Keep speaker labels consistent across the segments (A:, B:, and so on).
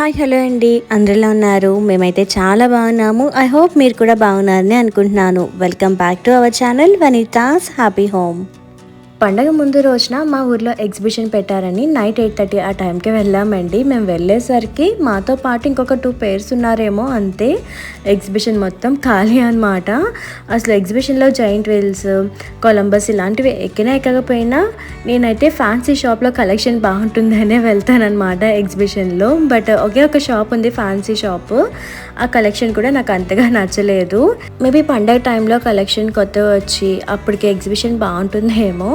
A: Hi hello అండి. అందరిలో ఉన్నారు? మేమైతే చాలా బాగున్నాము. ఐ హోప్ మీరు కూడా బాగున్నారని అనుకుంటున్నాను. Welcome back to our channel Vanitha's happy home. పండగ ముందు రోజున మా ఊర్లో ఎగ్జిబిషన్ పెట్టారని నైట్ ఎయిట్ థర్టీ ఆ టైంకి వెళ్ళామండి. మేము వెళ్ళేసరికి మాతో పాటు ఇంకొక టూ పేర్స్ ఉన్నారేమో అంతే. ఎగ్జిబిషన్ మొత్తం ఖాళీ అనమాట అసలు ఎగ్జిబిషన్లో జైంట్ వీల్స్ కొలంబస్ ఇలాంటివి ఎక్కినా ఎక్కకపోయినా నేనైతే ఫ్యాన్సీ షాప్లో కలెక్షన్ బాగుంటుందనే వెళ్తానమాట ఎగ్జిబిషన్లో. బట్ ఒకే ఒక షాప్ ఉంది ఫ్యాన్సీ షాప్. ఆ కలెక్షన్ కూడా నాకు అంతగా నచ్చలేదు. మేబీ పండగ టైంలో కలెక్షన్ కొత్తగా వచ్చి అప్పటికి ఎగ్జిబిషన్ బాగుంటుందేమో.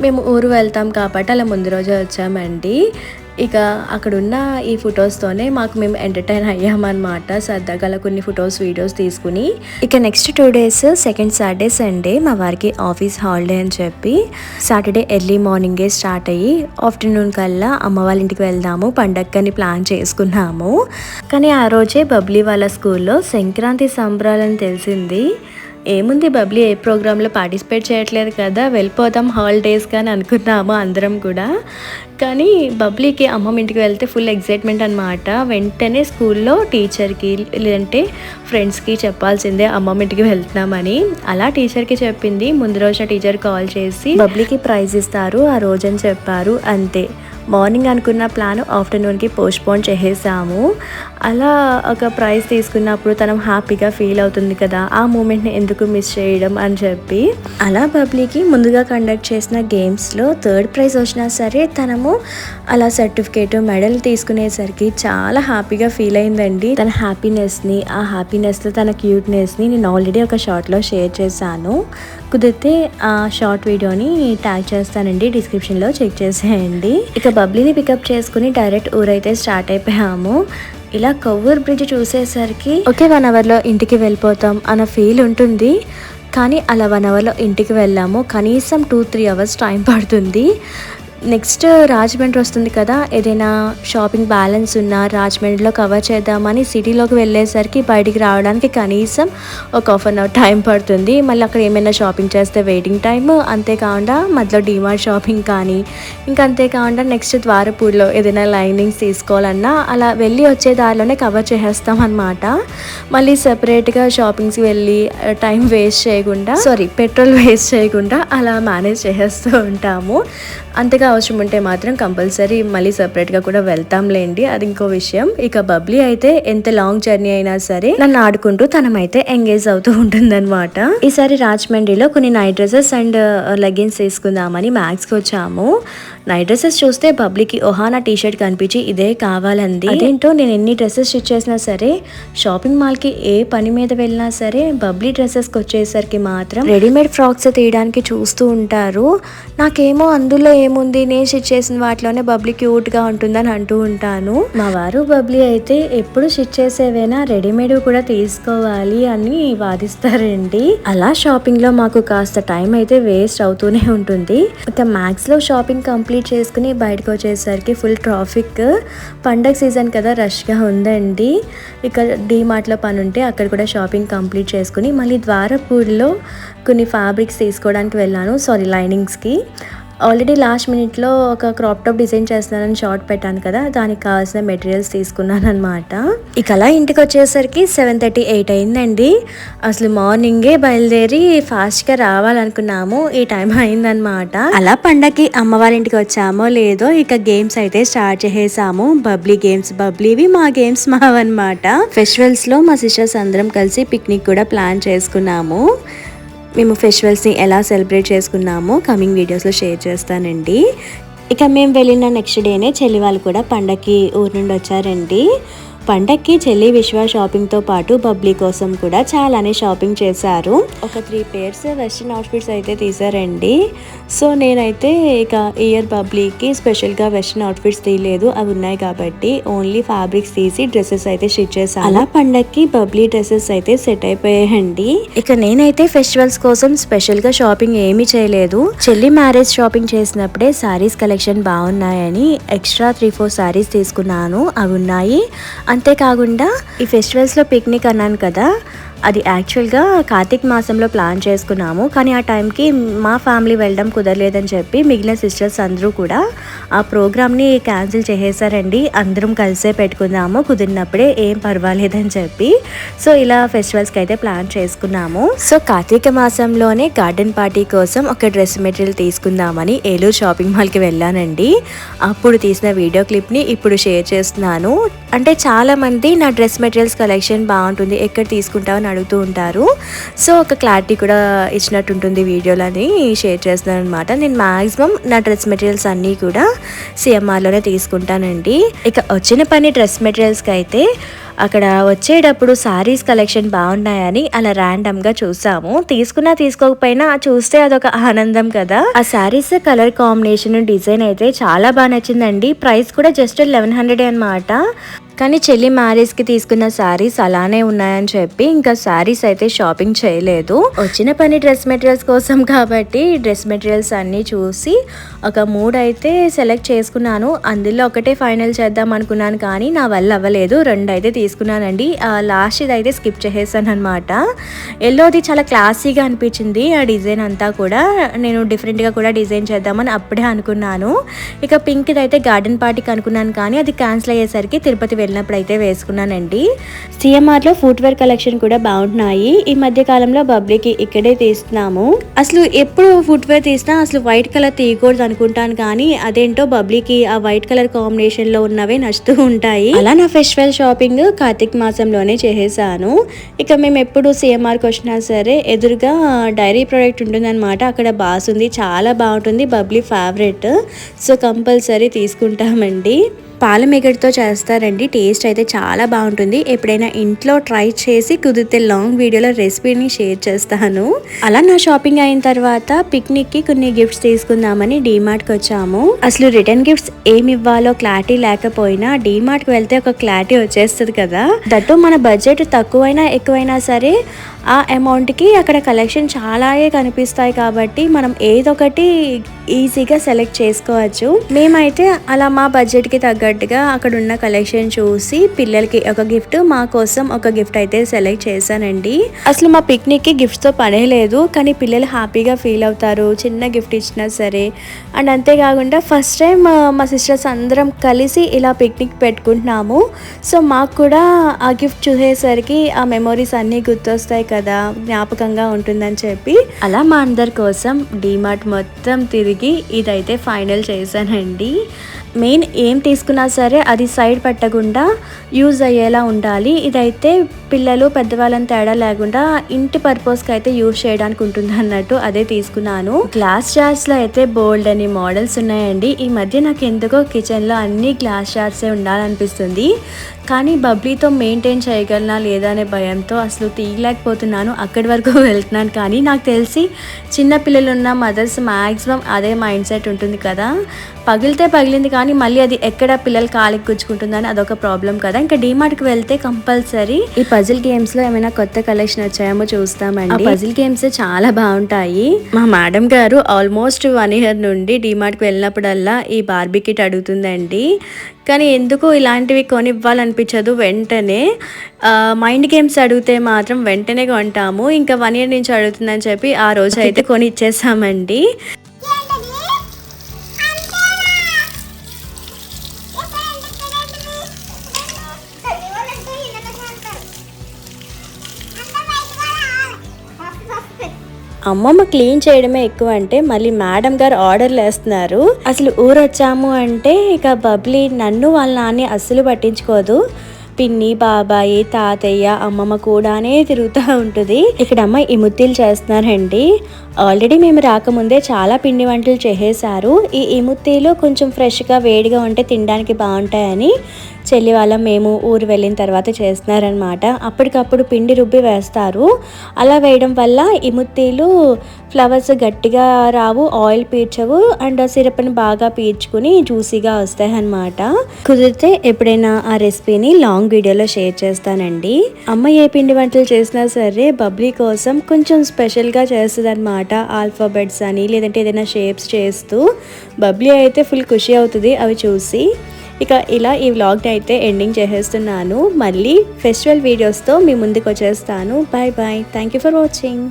A: మేము ఊరు వెళ్తాం కాబట్టి అలా ముందు రోజే వచ్చామండి. ఇక అక్కడున్న ఈ ఫొటోస్తోనే మాకు మేము ఎంటర్టైన్ అయ్యామన్నమాట. సరదాగా కొన్ని ఫొటోస్ వీడియోస్ తీసుకుని. ఇక next two days second Saturday Sunday మా వారికి ఆఫీస్ హాలిడే అని చెప్పి సాటర్డే ఎర్లీ మార్నింగే స్టార్ట్ అయ్యి ఆఫ్టర్నూన్ కల్లా అమ్మ వాళ్ళ ఇంటికి వెళ్దాము పండగని ప్లాన్ చేసుకున్నాము. కానీ ఆ రోజే బబ్లీ వాళ్ళ స్కూల్లో సంక్రాంతి సంబరాలని తెలిసింది. ఏముంది బబ్లీ ఏ ప్రోగ్రాంలో పార్టిసిపేట్ చేయట్లేదు కదా వెళ్ళిపోతాం హాలిడేస్ కానీ అనుకున్నాము అందరం కూడా. కానీ బబ్లీకి అమ్మమ్మ ఇంటికి వెళ్తే ఫుల్ ఎగ్జైట్మెంట్ అనమాట వెంటనే స్కూల్లో టీచర్కి లేదంటే ఫ్రెండ్స్కి చెప్పాల్సిందే అమ్మమ్మ ఇంటికి వెళ్తున్నామని. అలా టీచర్కి చెప్పింది. ముందు రోజు టీచర్ కాల్ చేసి బబ్లీకి ప్రైజ్ ఇస్తారు ఆ రోజని చెప్పారు. అంతే. మార్నింగ్ అనుకున్న ప్లాన్ ఆఫ్టర్నూన్కి పోస్ట్పోన్ చేసేసాము. అలా ఒక ప్రైజ్ తీసుకున్నప్పుడు తనం హ్యాపీగా ఫీల్ అవుతుంది కదా ఆ మూమెంట్ని ఎందుకు మిస్ చేయడం అని చెప్పి. అలా బబ్లీకి ముందుగా కండక్ట్ చేసిన గేమ్స్లో థర్డ్ ప్రైజ్ వచ్చినా సరే తనము అలా సర్టిఫికేట్ మెడల్ తీసుకునేసరికి చాలా హ్యాపీగా ఫీల్ అయిందండి. తన హ్యాపీనెస్ని ఆ హ్యాపీనెస్తో తన క్యూట్నెస్ని నేను ఆల్రెడీ ఒక షార్ట్లో షేర్ చేశాను. కుదిరితే ఆ షార్ట్ వీడియోని ట్యాగ్ చేస్తానండి డిస్క్రిప్షన్లో చెక్ చేసేయండి. ఇక బబ్లీని పికప్ చేసుకుని డైరెక్ట్ ఊరైతే స్టార్ట్ అయిపోయాము. ఇలా కొవ్వూరు బ్రిడ్జ్ చూసేసరికి ఒకే వన్ అవర్లో ఇంటికి వెళ్ళిపోతాం అన్న ఫీల్ ఉంటుంది. కానీ అలా వన్ అవర్లో ఇంటికి వెళ్ళాము. కనీసం టూ త్రీ అవర్స్ టైం పడుతుంది. నెక్స్ట్ రాజమండ్రి వస్తుంది కదా ఏదైనా షాపింగ్ బ్యాలెన్స్ ఉన్నా రాజమండ్రిలో కవర్ చేద్దామని సిటీలోకి వెళ్ళేసరికి బయటికి రావడానికి కనీసం ఒక హాఫ్ అన్ అవర్ టైం పడుతుంది. మళ్ళీ అక్కడ ఏమైనా షాపింగ్ చేస్తే వెయిటింగ్ టైం అంతేకాకుండా మధ్యలో డిమార్ట్ షాపింగ్ కానీ ఇంకా అంతేకాకుండా నెక్స్ట్ ద్వారపూర్లో ఏదైనా లైనింగ్స్ తీసుకోవాలన్నా అలా వెళ్ళి వచ్చే దారిలోనే కవర్ చేసేస్తాం అనమాట మళ్ళీ సెపరేట్గా షాపింగ్స్కి వెళ్ళి టైం వేస్ట్ చేయకుండా సారీ పెట్రోల్ వేస్ట్ చేయకుండా అలా మేనేజ్ చేసేస్తూ ఉంటాము. అంతగా అవసరం ఉంటే మాత్రం కంపల్సరీ మళ్ళీ సపరేట్గా కూడా వెళ్తాంలేండి. అది ఇంకో విషయం. ఇక బబ్లీ అయితే ఎంత లాంగ్ జర్నీ అయినా సరే నన్ను ఆడుకుంటూ తనమైతే ఎంగేజ్ అవుతూ ఉంటుందన్నమాట. ఈసారి రాజమండ్రిలో కొన్ని నైట్ డ్రెస్సెస్ అండ్ లెగిన్స్ తీసుకుందామని మ్యాక్స్కి వచ్చాము. నైట్ డ్రెస్సెస్ చూస్తే బబ్లీకి ఒహానా టీ షర్ట్ కనిపించి ఇదే కావాలంది. అదేంటో నేను ఎన్ని డ్రెస్సెస్ స్టిచ్ చేసినా సరే షాపింగ్ మాల్కి ఏ పని మీద వెళ్ళినా సరే బబ్లీ డ్రెస్సెస్కి వచ్చేసరికి మాత్రం రెడీమేడ్ ఫ్రాక్స్ తీయడానికి చూస్తూ ఉంటారు. నాకేమో అందులో ఏముంది నేను స్టిచ్ చేసిన వాటిలోనే బబ్లీ క్యూట్గా ఉంటుందని అంటూ ఉంటాను. మా వారు బబ్లీ అయితే ఎప్పుడు స్టిచ్ చేసేవైనా రెడీమేడ్ కూడా తీసుకోవాలి అని వాదిస్తారండి. అలా షాపింగ్లో మాకు కాస్త టైం అయితే వేస్ట్ అవుతూనే ఉంటుంది. ఇక మ్యాక్స్లో షాపింగ్ కంప్లీట్ చేసుకుని బయటకు వచ్చేసరికి ఫుల్ ట్రాఫిక్. పండగ సీజన్ కదా రష్గా ఉందండి. ఇక డీమార్ట్లో పని ఉంటే అక్కడ కూడా షాపింగ్ కంప్లీట్ చేసుకుని మళ్ళీ ద్వారపూర్లో కొన్ని ఫ్యాబ్రిక్స్ తీసుకోవడానికి వెళ్ళాను. సారీ లైనింగ్స్కి. ఆల్రెడీ లాస్ట్ మినిట్లో ఒక క్రాప్ టాప్ డిజైన్ చేస్తున్నానని షార్ట్ పెట్టాను కదా దానికి కావాల్సిన మెటీరియల్స్ తీసుకున్నాను అనమాట ఇక అలా ఇంటికి వచ్చేసరికి సెవెన్ థర్టీ ఎయిట్ అయిందండి. అసలు మార్నింగే బయలుదేరి ఫాస్ట్గా రావాలనుకున్నాము. ఈ టైం అయిందనమాట అలా పండగకి అమ్మవారింటికి ఇంటికి వచ్చామో లేదో ఇక గేమ్స్ అయితే స్టార్ట్ చేసేసాము. బబ్లీ గేమ్స్ బబ్లీవి మా గేమ్స్ మావన్నమాట. ఫెస్టివల్స్లో మా సిస్టర్స్ అందరం కలిసి పిక్నిక్ కూడా ప్లాన్ చేసుకున్నాము. మేము ఫెస్టివల్స్ని ఎలా సెలబ్రేట్ చేసుకున్నామో కమింగ్ వీడియోస్లో షేర్ చేస్తానండి. ఇక మేము వెళ్ళిన నెక్స్ట్ డేనే చెల్లి వాళ్ళు కూడా పండగకి ఊరు నుండి వచ్చారండి. పండక్కి చెల్లి విశ్వ షాపింగ్తో పాటు బబ్లీ కోసం కూడా చాలానే షాపింగ్ చేశారు. ఒక త్రీ పేర్స్ వెస్ట్రన్ అవుట్ఫిట్స్ అయితే తీసారండి సో నేనైతే ఇక ఇయర్ బబ్లీకి స్పెషల్గా వెస్ట్రన్ అవుట్ఫిట్స్ తీయలేదు. అవి ఉన్నాయి కాబట్టి ఓన్లీ ఫ్యాబ్రిక్స్ తీసి డ్రెస్సెస్ అయితే స్టిచ్ చేశాను. అలా పండక్కి బబ్లీ డ్రెస్సెస్ అయితే సెట్ అయిపోయాయండి. ఇక నేనైతే ఫెస్టివల్స్ కోసం స్పెషల్గా షాపింగ్ ఏమీ చేయలేదు. చెల్లి మ్యారేజ్ షాపింగ్ చేసినప్పుడే శారీస్ కలెక్షన్ బాగున్నాయని ఎక్స్ట్రా త్రీ ఫోర్ శారీస్ తీసుకున్నాను. అవి ఉన్నాయి. అంతేకాకుండా ఈ ఫెస్టివల్స్లో పిక్నిక్ అన్నాను కదా అది యాక్చువల్గా కార్తీక మాసంలో ప్లాన్ చేసుకున్నాము. కానీ ఆ టైంకి మా ఫ్యామిలీ వెళ్ళడం కుదరలేదని చెప్పి మిగిలిన సిస్టర్స్ అందరూ కూడా ఆ ప్రోగ్రామ్ని క్యాన్సిల్ చేసేసారండి. అందరం కలిసే పెట్టుకుందాము కుదిరినప్పుడే ఏం పర్వాలేదని చెప్పి. సో ఇలా ఫెస్టివల్స్కి అయితే ప్లాన్ చేసుకున్నాము. సో కార్తీక మాసంలోనే గార్డెన్ పార్టీ కోసం ఒక డ్రెస్ మెటీరియల్ తీసుకుందామని ఏలూరు షాపింగ్ మాల్కి వెళ్ళానండి. అప్పుడు తీసిన వీడియో క్లిప్ని ఇప్పుడు షేర్ చేస్తున్నాను. అంటే చాలామంది నా డ్రెస్ మెటీరియల్స్ కలెక్షన్ బాగుంటుంది. ఎక్కడ అని అడుగుతూ ఉంటారు. సో ఒక క్లారిటీ కూడా ఇచ్చినట్టు ఉంటుంది వీడియోలని షేర్ చేస్తున్నాను అనమాట నేను మ్యాక్సిమం నా డ్రెస్ మెటీరియల్స్ అన్నీ కూడా సిఎంఆర్లోనే తీసుకుంటానండి. ఇక వచ్చిన పని డ్రెస్ మెటీరియల్స్కి అయితే అక్కడ వచ్చేటప్పుడు సారీస్ కలెక్షన్ బాగున్నాయని అలా ర్యాండమ్గా చూసాము. తీసుకున్నా తీసుకోకపోయినా చూస్తే అదొక ఆనందం కదా. ఆ సారీస్ కలర్ కాంబినేషన్ డిజైన్ అయితే చాలా బాగా నచ్చిందండి. ప్రైస్ కూడా జస్ట్ లెవెన్ హండ్రెడ్ అనమాట కానీ చెల్లి మ్యారేజ్కి తీసుకున్న శారీస్ అలానే ఉన్నాయని చెప్పి ఇంకా శారీస్ అయితే షాపింగ్ చేయలేదు. వచ్చిన పని డ్రెస్ మెటీరియల్స్ కోసం కాబట్టి డ్రెస్ మెటీరియల్స్ అన్నీ చూసి ఒక మూడు అయితే సెలెక్ట్ చేసుకున్నాను. అందులో ఒకటే ఫైనల్ చేద్దాం అనుకున్నాను కానీ నా వల్ల అవ్వలేదు. రెండు అయితే తీసుకున్నానండి. లాస్ట్ ఇది అయితే స్కిప్ చేసేసాను అనమాట ఎల్లోది చాలా క్లాసీగా అనిపించింది. ఆ డిజైన్ అంతా కూడా నేను డిఫరెంట్గా కూడా డిజైన్ చేద్దామని అప్పుడే అనుకున్నాను. ఇక పింక్ అయితే గార్డెన్ పార్టీకి అనుకున్నాను కానీ అది క్యాన్సిల్ అయ్యేసరికి తిరుపతి వెళ్ళినప్పుడు అయితే వేసుకున్నానండి. సిఎంఆర్లో ఫుట్వేర్ కలెక్షన్ కూడా బాగుంటున్నాయి. ఈ మధ్య కాలంలో బబ్లీకి ఇక్కడే తీస్తున్నాము. అసలు ఎప్పుడు ఫుట్వేర్ తీసినా అసలు వైట్ కలర్ తీయకూడదు అనుకుంటాను కానీ అదేంటో బబ్లీకి ఆ వైట్ కలర్ కాంబినేషన్లో ఉన్నవే నచ్చుతూ ఉంటాయి. అలా నా ఫెస్టివల్ షాపింగ్ కార్తీక్ మాసంలోనే చేసేసాను. ఇక మేము ఎప్పుడు సిఎంఆర్కి వచ్చినా సరే ఎదురుగా డైరీ ప్రోడక్ట్ ఉంటుందన్నమాట. అక్కడ బాస్ ఉంది చాలా బాగుంటుంది బబ్లీ ఫేవరెట్ సో కంపల్సరీ తీసుకుంటామండి. పాల మెగడితో చేస్తారండి. టేస్ట్ అయితే చాలా బాగుంటుంది. ఎప్పుడైనా ఇంట్లో ట్రై చేసి కుదిరితే లాంగ్ వీడియోలో రెసిపీని షేర్ చేస్తాను. అలా నా షాపింగ్ అయిన తర్వాత పిక్నిక్కి కొన్ని గిఫ్ట్స్ తీసుకుందామని డీమార్ట్కి వచ్చాము. అసలు రిటర్న్ గిఫ్ట్స్ ఏమి ఇవ్వాలో క్లారిటీ లేకపోయినా డీమార్ట్కి వెళ్తే ఒక క్లారిటీ వచ్చేస్తుంది కదా. దట్టు మన బడ్జెట్ తక్కువైనా ఎక్కువైనా సరే ఆ అమౌంట్కి అక్కడ కలెక్షన్ చాలాయే కనిపిస్తాయి కాబట్టి మనం ఏదొకటి ఈజీగా సెలెక్ట్ చేసుకోవచ్చు. మేమైతే అలా మా బడ్జెట్కి తగ్గట్టుగా అక్కడ ఉన్న కలెక్షన్ చూసి పిల్లలకి ఒక గిఫ్ట్ మా కోసం ఒక గిఫ్ట్ అయితే సెలెక్ట్ చేశానండి. అసలు మా పిక్నిక్కి గిఫ్ట్స్తో పనే లేదు కానీ పిల్లలు హ్యాపీగా ఫీల్ అవుతారు చిన్న గిఫ్ట్ ఇచ్చినా సరే. అండ్ అంతేకాకుండా ఫస్ట్ టైం మా సిస్టర్స్ అందరం కలిసి ఇలా పిక్నిక్ పెట్టుకుంటున్నాము. సో మాకు కూడా ఆ గిఫ్ట్ చూసేసరికి ఆ మెమొరీస్ అన్నీ గుర్తొస్తాయి కదా. కదా జ్ఞాపకంగా ఉంటుందని చెప్పి. అలా మా అందరి కోసం డీమార్ట్ మొత్తం తిరిగి ఇదైతే ఫైనల్ చేశానండి. మెయిన్ ఏం తీసుకున్నా సరే అది సైడ్ పట్టకుండా యూజ్ అయ్యేలా ఉండాలి. ఇదైతే పిల్లలు పెద్దవాళ్ళని తేడా లేకుండా ఇంటి పర్పస్కి అయితే యూజ్ చేయడానికి ఉంటుంది అన్నట్టు అదే తీసుకున్నాను. గ్లాస్ జార్స్లో అయితే బోల్డ్ అని మోడల్స్ ఉన్నాయండి. ఈ మధ్య నాకు ఎందుకో కిచెన్లో అన్ని గ్లాస్ జార్సే ఉండాలనిపిస్తుంది. కానీ బబ్లీతో మెయింటైన్ చేయగలనా లేదా అనే భయంతో అసలు తీయలేకపోతున్నాను. అక్కడి వరకు వెళ్తున్నాను. కానీ నాకు తెలిసి చిన్న పిల్లలు ఉన్న మదర్స్ మ్యాక్సిమం అదే మైండ్ సెట్ ఉంటుంది కదా. పగిలితే పగిలింది కానీ మళ్ళీ అది ఎక్కడ పిల్లలు కాలికి గుచ్చుకుంటుందని అదొక ప్రాబ్లం కదా. ఇంకా డీమార్ట్కి వెళ్తే కంపల్సరీ ఈ పజిల్ గేమ్స్లో ఏమైనా కొత్త కలెక్షన్ వచ్చాయేమో చూస్తామండి. పజిల్ గేమ్స్ చాలా బాగుంటాయి. మా మేడం గారు ఆల్మోస్ట్ వన్ ఇయర్ నుండి డీమార్ట్కి వెళ్ళినప్పుడల్లా ఈ బార్బీ కిట్ అడుగుతుందండి. కానీ ఎందుకు ఇలాంటివి కొనివ్వాలనిపించదు వెంటనే. మైండ్ గేమ్స్ అడిగితే మాత్రం వెంటనే కొంటాము. ఇంకా వన్ ఇయర్ నుంచి అడుగుతుందని చెప్పి ఆ రోజు అయితే కొని ఇచ్చేసామండి అమ్మమ్మ క్లీన్ చేయడమే ఎక్కువ అంటే మళ్ళీ మేడం గారు ఆర్డర్లు వేస్తున్నారు. అసలు ఊరు వచ్చాము అంటే ఇక బబ్లీ నన్ను వాళ్ళ నాన్ని అస్సలు పట్టించుకోదు. పిన్ని బాబాయి తాతయ్య అమ్మమ్మ కూడానే తిరుగుతూ ఉంటుంది. ఇక్కడ అమ్మ ఈ ముత్తిలు చేస్తున్నారండి. ఆల్రెడీ మేము రాకముందే చాలా పిండి వంటలు చేసేసారు ఈ ఇముత్తీలు కొంచెం ఫ్రెష్గా వేడిగా ఉంటే తినడానికి బాగుంటాయని చెల్లి వాళ్ళ మేము ఊరు వెళ్ళిన తర్వాత చేస్తున్నారనమాట అప్పటికప్పుడు పిండి రుబ్బి వేస్తారు. అలా వేయడం వల్ల ఇముత్తీలు ఫ్లవర్స్ గట్టిగా రావు ఆయిల్ పీల్చవు అండ్ సిరప్ని బాగా పీల్చుకుని జ్యూసీగా వస్తాయి అనమాట కుదిరితే ఎప్పుడైనా ఆ రెసిపీని లాంగ్ వీడియోలో షేర్ చేస్తానండి. అమ్మ ఏ పిండి వంటలు చేసినా సరే బబ్లీ కోసం కొంచెం స్పెషల్గా చేస్తుంది అనమాట ఆల్ఫాబెట్స్ అని లేదంటే ఏదైనా షేప్స్ చేస్తూ బబ్లీ అయితే ఫుల్ ఖుషి అవుతుంది అవి చూసి. ఇక ఇలా ఈ వ్లాగ్ని అయితే ఎండింగ్ చేసేస్తున్నాను. మళ్ళీ ఫెస్టివల్ వీడియోస్తో మీ ముందుకు వచ్చేస్తాను. Bye bye thank you for watching